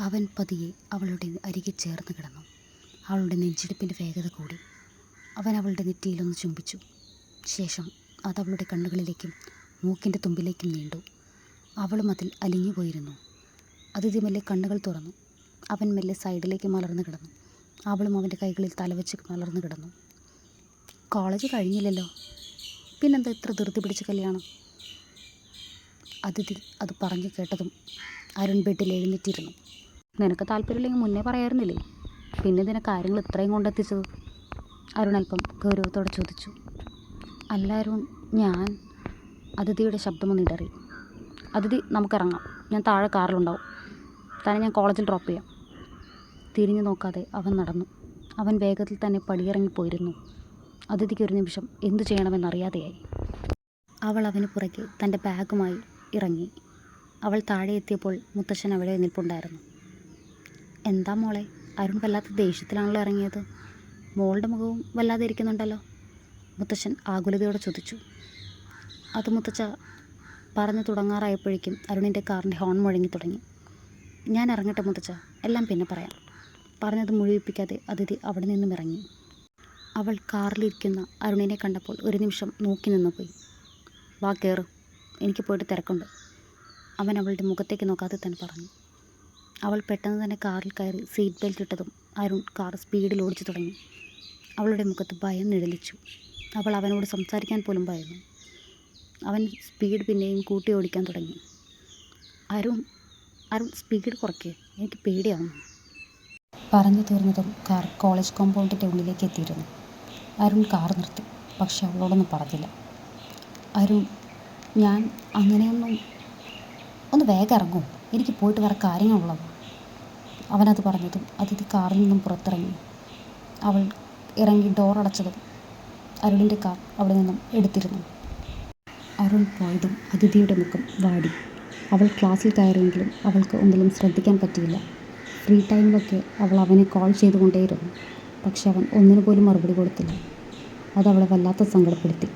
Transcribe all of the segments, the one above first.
അവൻ പതിയെ അവളുടെ അരികെ ചേർന്ന് കിടന്നു. അവളുടെ നെഞ്ചിടിപ്പിന്റെ വേഗത കൂടി. അവൻ അവളുടെ നെറ്റിയിലൊന്ന് ചുംബിച്ചു. ശേഷം അത് അവളുടെ കണ്ണുകളിലേക്കും മൂക്കിന്റെ തുമ്പിലേക്കും നീണ്ടു. അവളും അതിൽ അലിഞ്ഞു പോയിരുന്നു. അതിഥി മെല്ലെ കണ്ണുകൾ തുറന്നു. അവൻ മെല്ലെ സൈഡിലേക്ക് മലർന്നു കിടന്നു. അവളും അവന്റെ കൈകളിൽ തലവെച്ച് മലർന്നു കിടന്നു. കോളേജ് കഴിഞ്ഞില്ലല്ലോ. പിന്നെന്താ ഇത്ര ധൃതി പിടിച്ച കല്യാണം? അതിഥി അത് പറഞ്ഞു കേട്ടതും അരുൺ ബെഡിൽ എഴുന്നേറ്റിരുന്നു. നിനക്ക് താല്പര്യമില്ലെങ്കിൽ മുന്നേ പറയായിരുന്നില്ലേ? പിന്നെ ഇതിനെ കാര്യങ്ങൾ ഇത്രയും കൊണ്ടെത്തിച്ചത്? അരുൺ അല്പം ഗൗരവത്തോടെ ചോദിച്ചു. അല്ല അരുൺ ഞാൻ അതിഥിയുടെ ശബ്ദമൊന്ന് ഇടറി. അതിഥി നമുക്കിറങ്ങാം. ഞാൻ താഴെ കാറിലുണ്ടാവും. തന്നെ ഞാൻ കോളേജിൽ ഡ്രോപ്പ് ചെയ്യാം. തിരിഞ്ഞു നോക്കാതെ അവൻ നടന്നു. അവൻ വേഗത്തിൽ തന്നെ പടിയിറങ്ങിപ്പോയിരുന്നു. അതിഥിക്ക് ഒരു നിമിഷം എന്തു ചെയ്യണമെന്നറിയാതെയായി. അവൾ അവന് പുറകെ തന്റെ ബാഗുമായി ഇറങ്ങി. അവൾ താഴെ എത്തിയപ്പോൾ മുത്തശ്ശൻ അവിടെ നിൽപ്പുണ്ടായിരുന്നു. എന്താ മോളെ? അരുൺ വല്ലാത്ത ദേഷ്യത്തിലാണല്ലോ ഇറങ്ങിയത്. മോളുടെ മുഖവും വല്ലാതെ ഇരിക്കുന്നുണ്ടല്ലോ. മുത്തശ്ശൻ ആകുലതയോടെ ചോദിച്ചു. അത് മുത്തച്ഛ പറഞ്ഞു തുടങ്ങാറായപ്പോഴേക്കും അരുണിന്റെ കാറിന്റെ ഹോൺ മുഴങ്ങി തുടങ്ങി. ഞാൻ ഇറങ്ങട്ടെ മുത്തച്ഛ എല്ലാം പിന്നെ പറയാം. പറഞ്ഞത് മുഴുവിപ്പിക്കാതെ അതിഥി അവിടെ നിന്നും ഇറങ്ങി. അവൾ കാറിലിരിക്കുന്ന അരുണിനെ കണ്ടപ്പോൾ ഒരു നിമിഷം നോക്കി നിന്നു പോയി. വാ കയറും എനിക്ക് പോയിട്ട് തിരക്കുണ്ട് അവൻ അവളുടെ മുഖത്തേക്ക് നോക്കാതെ തന്നെ പറഞ്ഞു. അവൾ പെട്ടെന്ന് തന്നെ കാറിൽ കയറി സീറ്റ് ബെൽറ്റ് ഇട്ടതും അരുൺ കാർ സ്പീഡിൽ ഓടിച്ചു തുടങ്ങി. അവളുടെ മുഖത്ത് ഭയം നിഴലിച്ചു. അവൾ അവനോട് സംസാരിക്കാൻ പോലും ഭയന്നു. അവൻ സ്പീഡ് പിന്നെയും കൂട്ടി ഓടിക്കാൻ തുടങ്ങി. അരുൺ അരുൺ സ്പീഡ് കുറയ്ക്കേ. എനിക്ക് പേടിയാവുന്നു പറഞ്ഞു തീർന്നതും കാർ കോളേജ് കോമ്പൗണ്ടിന്റെ ഉള്ളിലേക്ക് എത്തിയിരുന്നു. അരുൺ കാർ നിർത്തി. പക്ഷെ അവളോടൊന്നും പറഞ്ഞില്ല. അരുൺ ഞാൻ അങ്ങനെയൊന്നും ഒന്ന് വേഗം ഇറങ്ങും. എനിക്ക് പോയിട്ട് വേറെ കാര്യങ്ങളുള്ളത്. അവനത് പറഞ്ഞതും അതിഥി കാറിൽ നിന്നും പുറത്തിറങ്ങി. അവൾ ഇറങ്ങി ഡോർ അടച്ചതും അരുണിന്റെ കാർ അവിടെ നിന്നും എടുത്തിരുന്നു. അരുൺ പോയതും അതിഥിയുടെ മുഖം വാടി. അവൾ ക്ലാസ്സിൽ കയറിയെങ്കിലും അവൾക്ക് ഒന്നിലും ശ്രദ്ധിക്കാൻ പറ്റിയില്ല. ഫ്രീ ടൈമിലൊക്കെ അവൾ അവനെ കോൾ ചെയ്തുകൊണ്ടേയിരുന്നു. പക്ഷെ അവൻ ഒന്നിനു പോലും മറുപടി കൊടുത്തില്ല. അത് അവളെ വല്ലാത്ത സങ്കടപ്പെടുത്തി.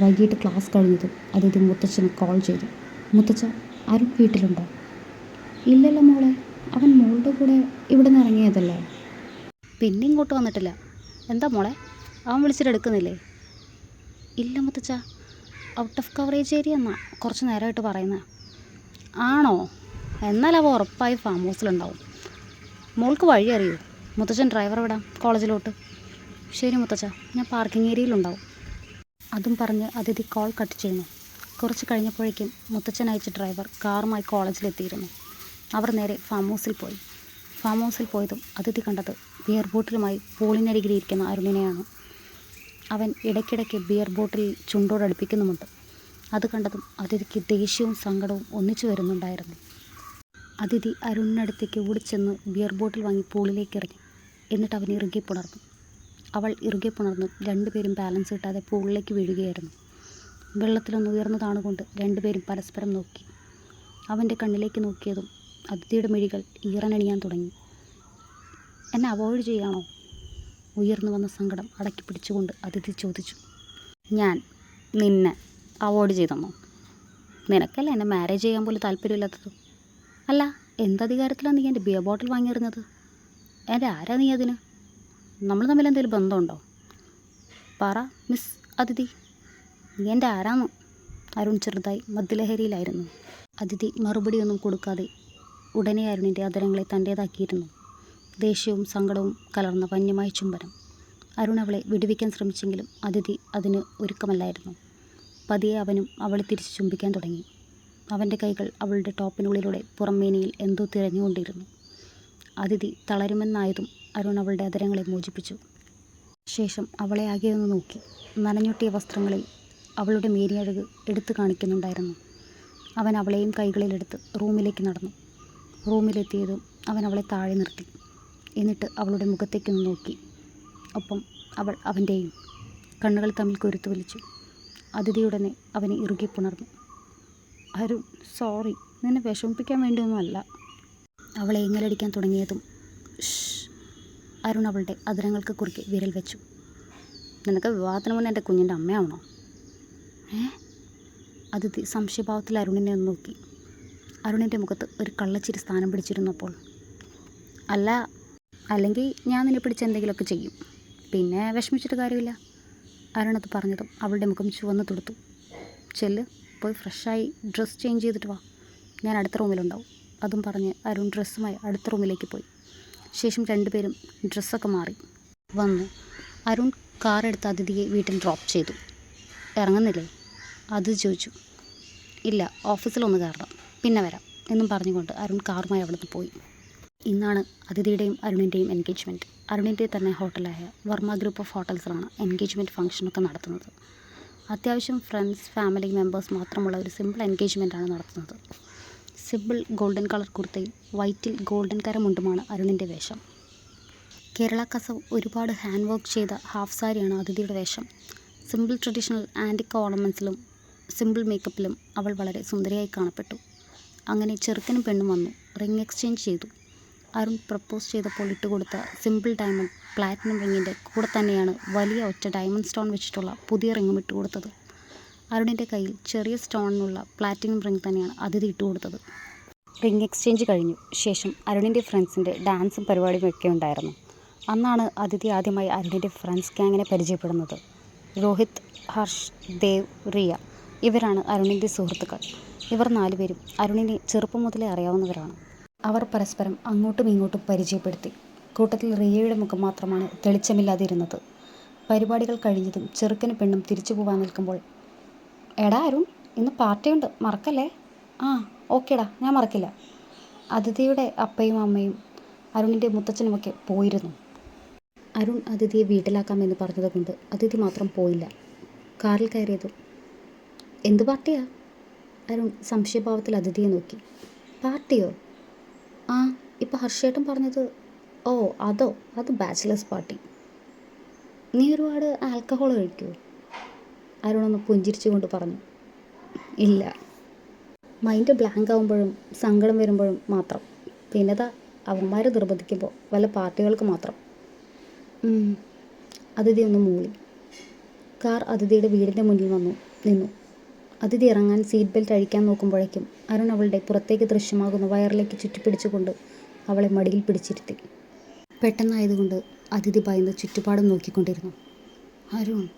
വൈകിട്ട് ക്ലാസ് കഴിഞ്ഞതും അതിഥി മുത്തച്ഛന് കോൾ ചെയ്തു. മുത്തച്ഛ അരുൺ വീട്ടിലുണ്ടോ? ഇല്ലല്ലോ മോളെ. അവൻ മോളുടെ കൂടെ ഇവിടെ നിന്ന് ഇറങ്ങിയതല്ലേ? പിന്നെ ഇങ്ങോട്ട് വന്നിട്ടില്ല. എന്താ മോളെ? അവൻ വിളിച്ചിട്ട് എടുക്കുന്നില്ലേ? ഇല്ല മുത്തച്ഛ. ഔട്ട് ഓഫ് കവറേജ് ഏരിയ എന്നാ കുറച്ച് നേരമായിട്ട് പറയുന്നത് ആണോ? എന്നാൽ അവ ഉറപ്പായി ഫാം ഹൗസിലുണ്ടാവും മോൾക്ക് വഴി അറിയൂ? മുത്തച്ഛൻ ഡ്രൈവർ വിടാം കോളേജിലോട്ട്. ശരി മുത്തച്ഛ ഞാൻ പാർക്കിംഗ് ഏരിയയിലുണ്ടാവും അതും പറഞ്ഞ് അതിഥി കോൾ കട്ട് ചെയ്യുന്നു. കുറച്ച് കഴിഞ്ഞപ്പോഴേക്കും മുത്തച്ഛൻ അയച്ച ഡ്രൈവർ കാറുമായി കോളേജിലെത്തിയിരുന്നു അവർ നേരെ ഫാം ഹൗസിൽ പോയി. ഫാം ഹൗസിൽ പോയതും അതിഥി കണ്ടത് ബിയർ ബോട്ടിലുമായി പൂളിനരികിലിരിക്കുന്ന അരുണിനെയാണ്. അവൻ ഇടയ്ക്കിടയ്ക്ക് ബിയർ ബോട്ടിൽ ചുണ്ടോടടുപ്പിക്കുന്നുമുണ്ട് അത് കണ്ടതും അതിഥിക്ക് ദേഷ്യവും സങ്കടവും ഒന്നിച്ചു വരുന്നുണ്ടായിരുന്നു. അതിഥി അരുണിനടുത്തേക്ക് ഓടിച്ചെന്ന് ബിയർ ബോട്ടിൽ വാങ്ങി പൂളിലേക്ക് എറിഞ്ഞു എന്നിട്ട് അവൻ ഇറുകെ പുണർന്നു. അവൾ ഇറുകെ പുണർന്നു രണ്ടുപേരും ബാലൻസ് കിട്ടാതെ പൂളിലേക്ക് വീഴുകയായിരുന്നു. വെള്ളത്തിലൊന്ന് ഉയർന്നു രണ്ടുപേരും പരസ്പരം നോക്കി. അവന്റെ കണ്ണിലേക്ക് നോക്കിയതും അതിഥിയുടെ മിഴികൾ ഈറനണിയാൻ തുടങ്ങി. എന്നെ അവോയ്ഡ് ചെയ്യാണോ? ഉയർന്നു വന്ന സങ്കടം അടക്കി പിടിച്ചുകൊണ്ട് അതിഥി ചോദിച്ചു. ഞാൻ നിന്നെ അവോയ്ഡ് ചെയ്തെന്നോ? നിനക്കല്ല എന്നെ മാരേജ് ചെയ്യാൻ പോലും താല്പര്യമില്ലാത്തത്. അല്ല എന്തധികാരത്തിലാണ് നീ എന്റെ ബിയർ ബോട്ടിൽ വാങ്ങിയിരുന്നത് എന്റെ ആരാ നീ അതിന്? നമ്മൾ തമ്മിൽ എന്തെങ്കിലും ബന്ധമുണ്ടോ? പറ മിസ് അതിഥി. നീ എന്റെ ആരാന്ന്? അരുൺ ചെറുതായി മദ്യലഹരിയിലായിരുന്നു. അതിഥി മറുപടിയൊന്നും കൊടുക്കാതെ ഉടനെ അരുണിന്റെ അതരങ്ങളെ തന്റേതാക്കിയിരുന്നു. ദേഷ്യവും സങ്കടവും കലർന്ന വന്യമായ ചുംബനം. അരുൺ അവളെ വിടുവിക്കാൻ ശ്രമിച്ചെങ്കിലും അതിഥി അതിന് ഒരുക്കമല്ലായിരുന്നു. പതിയെ അവനും അവളെ തിരിച്ച് ചുംബിക്കാൻ തുടങ്ങി. അവന്റെ കൈകൾ അവളുടെ ടോപ്പിനുള്ളിലൂടെ പുറമേനിയിൽ എന്തോ തിരഞ്ഞുകൊണ്ടിരുന്നു. അതിഥി തളരുമെന്നായതും അരുൺ അവളുടെ അതരങ്ങളെ മോചിപ്പിച്ചു. ശേഷം അവളെ ആകെ ഒന്ന് നോക്കി. നനഞ്ഞൊട്ടിയ വസ്ത്രങ്ങളിൽ അവളുടെ മേനിയഴക് എടുത്തു കാണിക്കുന്നുണ്ടായിരുന്നു. അവൻ അവളെയും കൈകളിലെടുത്ത് റൂമിലേക്ക് നടന്നു. റൂമിലെത്തിയതും അവൻ അവളെ താഴെ നിർത്തി. എന്നിട്ട് അവളുടെ മുഖത്തേക്കൊന്ന് നോക്കി. ഒപ്പം അവൾ അവന്റെയും കണ്ണുകൾ തമ്മിൽ കുരുത്തു വലിച്ചു അതിഥിയുടനെ അവനെ ഇറുകി പുണർന്നു. അരുൺ സോറി. നിന്നെ വിഷമിപ്പിക്കാൻ വേണ്ടിയൊന്നുമല്ല. അവളെ എങ്ങലടിക്കാൻ തുടങ്ങിയതും അരുൺ അവളുടെ അതിരങ്ങൾക്ക് കുറുകെ വിരൽ വെച്ചു. നിനക്ക് വിവാഹത്തിന് മുന്നേ എന്റെ കുഞ്ഞിന്റെ അമ്മയാവണോ ഏ? അതിഥി സംശയഭാവത്തിൽ അരുണിനെ ഒന്ന് നോക്കി. അരുണിന്റെ മുഖത്ത് ഒരു കള്ളച്ചിരി സ്ഥാനം പിടിച്ചിരുന്നപ്പോൾ. അല്ല അല്ലെങ്കിൽ ഞാൻ നിന്നെ പിടിച്ച് എന്തെങ്കിലുമൊക്കെ ചെയ്യും. പിന്നെ വിഷമിച്ചിട്ട് കാര്യമില്ല. അരുണത് പറഞ്ഞതും അവളുടെ മുഖം ചുവന്ന് തുടുത്തു. ചെല്ല് പോയി ഫ്രഷായി ഡ്രസ്സ് ചേഞ്ച് ചെയ്തിട്ട് വാ. ഞാൻ അടുത്ത റൂമിലുണ്ടാവും. അതും പറഞ്ഞ് അരുൺ ഡ്രസ്സുമായി അടുത്ത റൂമിലേക്ക് പോയി. ശേഷം രണ്ടുപേരും ഡ്രസ്സൊക്കെ മാറി. വന്നു അരുൺ കാർ എടുത്ത് അതിഥിയെ വീട്ടിൽ ഡ്രോപ്പ് ചെയ്തു. ഇറങ്ങുന്നില്ലേ? അത് ചോദിച്ചു. ഇല്ല ഓഫീസിലൊന്ന് കയറണം. പിന്നെ വരാം എന്നും പറഞ്ഞുകൊണ്ട് അരുൺ കാറുമായി അവിടുന്ന് പോയി. ഇന്നാണ് അതിഥിയുടെയും അരുണിന്റെയും എൻഗേജ്മെന്റ് അരുണിന്റെ തന്നെ ഹോട്ടലായ വർമ്മ ഗ്രൂപ്പ് ഓഫ് ഹോട്ടൽസിലാണ് എൻഗേജ്മെന്റ് ഫംഗ്ഷനൊക്കെ നടത്തുന്നത്. അത്യാവശ്യം ഫ്രണ്ട്സ് ഫാമിലി മെമ്പേഴ്സ് മാത്രമുള്ള ഒരു സിമ്പിൾ എൻഗേജ്മെന്റാണ് നടത്തുന്നത്. സിമ്പിൾ ഗോൾഡൻ കളർ കുർത്തയും വൈറ്റിൽ ഗോൾഡൻ കരമുണ്ടുമാണ് അരുണിന്റെ വേഷം. കേരള കസവ് ഒരുപാട് ഹാൻഡ് വർക്ക് ചെയ്ത ഹാഫ് സാരിയാണ് അതിഥിയുടെ വേഷം. സിമ്പിൾ ട്രഡീഷണൽ ആന്റിക് ഓർണമെന്റ്സിലും സിമ്പിൾ മേക്കപ്പിലും അവൾ വളരെ സുന്ദരിയായി കാണപ്പെട്ടു. അങ്ങനെ ചെറുക്കനും പെണ്ണും വന്നു. റിംഗ് എക്സ്ചേഞ്ച് ചെയ്തു. അരുൺ പ്രപ്പോസ് ചെയ്തപ്പോൾ ഇട്ട് കൊടുത്ത സിമ്പിൾ ഡയമണ്ട് പ്ലാറ്റിനം റിങ്ങിന്റെ കൂടെ തന്നെയാണ് വലിയ ഒറ്റ ഡയമണ്ട് സ്റ്റോൺ വെച്ചിട്ടുള്ള പുതിയ റിങ്ങും ഇട്ടുകൊടുത്തത്. അരുണിന്റെ കയ്യിൽ ചെറിയ സ്റ്റോണിനുള്ള പ്ലാറ്റിനം റിംഗ് തന്നെയാണ് അതിഥി ഇട്ട് കൊടുത്തത് റിംഗ് എക്സ്ചേഞ്ച് കഴിഞ്ഞു. ശേഷം അരുണിന്റെ ഫ്രണ്ട്സിന്റെ ഡാൻസും പരിപാടിയും ഒക്കെ ഉണ്ടായിരുന്നു. അന്നാണ് അതിഥി ആദ്യമായി അരുണിന്റെ ഫ്രണ്ട്സ് ഗ്യാങ്ങിനെ പരിചയപ്പെടുന്നത്. രോഹിത് ഹർഷ് ദേവ് റിയ ഇവരാണ് അരുണിന്റെ സുഹൃത്തുക്കൾ. ഇവർ നാലുപേരും അരുണിനെ ചെറുപ്പം മുതലേ അറിയാവുന്നവരാണ്. അവർ പരസ്പരം അങ്ങോട്ടും ഇങ്ങോട്ടും പരിചയപ്പെടുത്തി. കൂട്ടത്തിൽ റിയയുടെ മുഖം മാത്രമാണ് തെളിച്ചമില്ലാതിരുന്നത്. പരിപാടികൾ കഴിഞ്ഞതും ചെറുക്കനും പെണ്ണും തിരിച്ചു പോകാൻ നിൽക്കുമ്പോൾ എടാ അരുൺ ഇന്ന് പാർട്ടിയുണ്ട്. മറക്കല്ലേ? ആ ഓക്കേടാ. ഞാൻ മറക്കില്ല. അതിഥിയുടെ അപ്പയും അമ്മയും അരുണിന്റെ മുത്തച്ഛനുമൊക്കെ പോയിരുന്നു. അരുൺ അതിഥിയെ വീട്ടിലാക്കാമെന്ന് പറഞ്ഞതുകൊണ്ട് അതിഥി മാത്രം പോയില്ല. കാറിൽ കയറിയതും എന്ത് പാർട്ടിയാ? അരുൺ സംശയഭാവത്തിൽ അതിഥിയെ നോക്കി. പാർട്ടിയോ? ആ ഇപ്പം ഹർഷേട്ടൻ പറഞ്ഞത് ഓ അതോ അത് ബാച്ചിലേഴ്സ് പാർട്ടി. നീ ഒരുപാട് ആൽക്കഹോൾ കഴിക്കുമോ അരുണൊന്ന് പുഞ്ചിരിച്ചുകൊണ്ട് പറഞ്ഞു. ഇല്ല. മൈൻഡ് ബ്ലാങ്ക് ആകുമ്പോഴും സങ്കടം വരുമ്പോഴും മാത്രം. പിന്നെതാ അവന്മാരെ നിർബന്ധിക്കുമ്പോൾ വല്ല പാർട്ടികൾക്ക് മാത്രം. അതിഥി ഒന്ന് മൂളി. കാർ അതിഥിയുടെ വീടിന്റെ മുന്നിൽ വന്നു നിന്നു. അതിഥി ഇറങ്ങാൻ സീറ്റ് ബെൽറ്റ് അഴിക്കാൻ നോക്കുമ്പോഴേക്കും അരുൺ അവളുടെ പുറത്തേക്ക് ദൃശ്യമാകുന്ന വയറിലേക്ക് ചുറ്റിപ്പിടിച്ചുകൊണ്ട് അവളെ മടിയിൽ പിടിച്ചിരുത്തി. പെട്ടെന്നായതുകൊണ്ട് അതിഥി ഭയന്ന് ചുറ്റുപാടും നോക്കിക്കൊണ്ടിരുന്നു. അരുൺ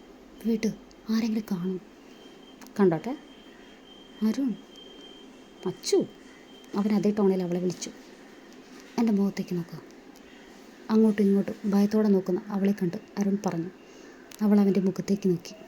വീട്ട് ആരെങ്കിലും കാണും? കണ്ടോട്ടെ. അരുൺ അച്ചു അവൻ അതേ ടോണിൽ അവളെ വിളിച്ചു. എന്റെ മുഖത്തേക്ക് നോക്കുക അങ്ങോട്ടും ഇങ്ങോട്ടും ഭയത്തോടെ നോക്കുന്ന അവളെ കണ്ട് അരുൺ പറഞ്ഞു. അവൾ അവന്റെ മുഖത്തേക്ക് നോക്കി.